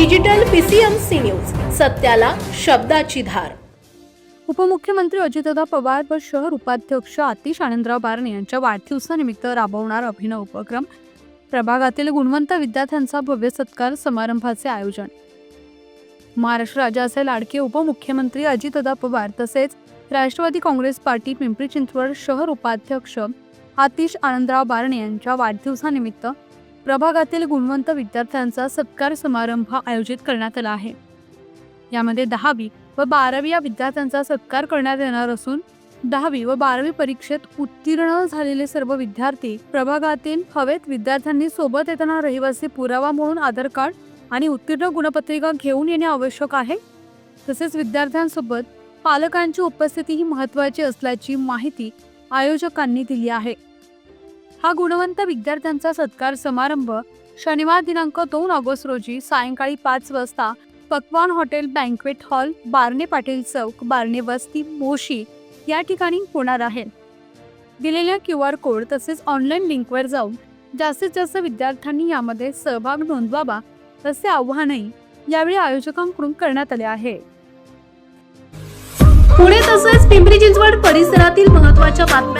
Digital PCMC news सत्याला शब्दाची धार. उपमुख्यमंत्री अजितदा पवार व शहर उपाध्यक्ष आतिश आनंदराव बारणे यांच्या वाढदिवसानिमित्त राबवणार अभिनव उपक्रम प्रभागातील गुणवंत विद्यार्थ्यांचा भव्य सत्कार समारंभाचे आयोजन. महाराष्ट्र राज्याचे लाडके उपमुख्यमंत्री अजितदा पवार तसेच राष्ट्रवादी काँग्रेस पार्टी पिंपरी चिंचवड शहर उपाध्यक्ष आतिश आनंदराव बारणे यांच्या वाढदिवसानिमित्त प्रभागातील गुणवंत विद्यार्थ्यांचा सत्कार समारंभ आयोजित करण्यात आला आहे. यामध्ये दहावी व बारावी या विद्यार्थ्यांचा सत्कार करण्यात येणार असून दहावी व बारावी परीक्षेत उत्तीर्ण झालेले सर्व विद्यार्थी प्रभागातील हवेत विद्यार्थ्यांनी सोबत येताना रहिवासी पुरावा म्हणून आधार कार्ड आणि उत्तीर्ण गुणपत्रिका घेऊन येणे आवश्यक आहे. तसेच विद्यार्थ्यांसोबत पालकांची उपस्थिती ही महत्त्वाची असल्याची माहिती आयोजकांनी दिली आहे. हा गुणवंत विद्यार्थ्यांचा सत्कार समारंभ शनिवार दिनांक दोन ऑगस्ट रोजी सायंकाळी पाच वाजता Pakwan hotel banquet hall Barne Patil Chowk Barne Vasti Moshi या ठिकाणी होणार आहे. दिलेल्या क्यू आर कोड तसेच ऑनलाईन लिंकवर जाऊन जास्तीत जास्त विद्यार्थ्यांनी यामध्ये सहभाग नोंदवावा असे आव्हानही यावेळी आयोजकांकडून करण्यात आले आहे. पुणे तसेच पिंपरी चिंचवड परिसरातील महत्त्वाच्या बातम्या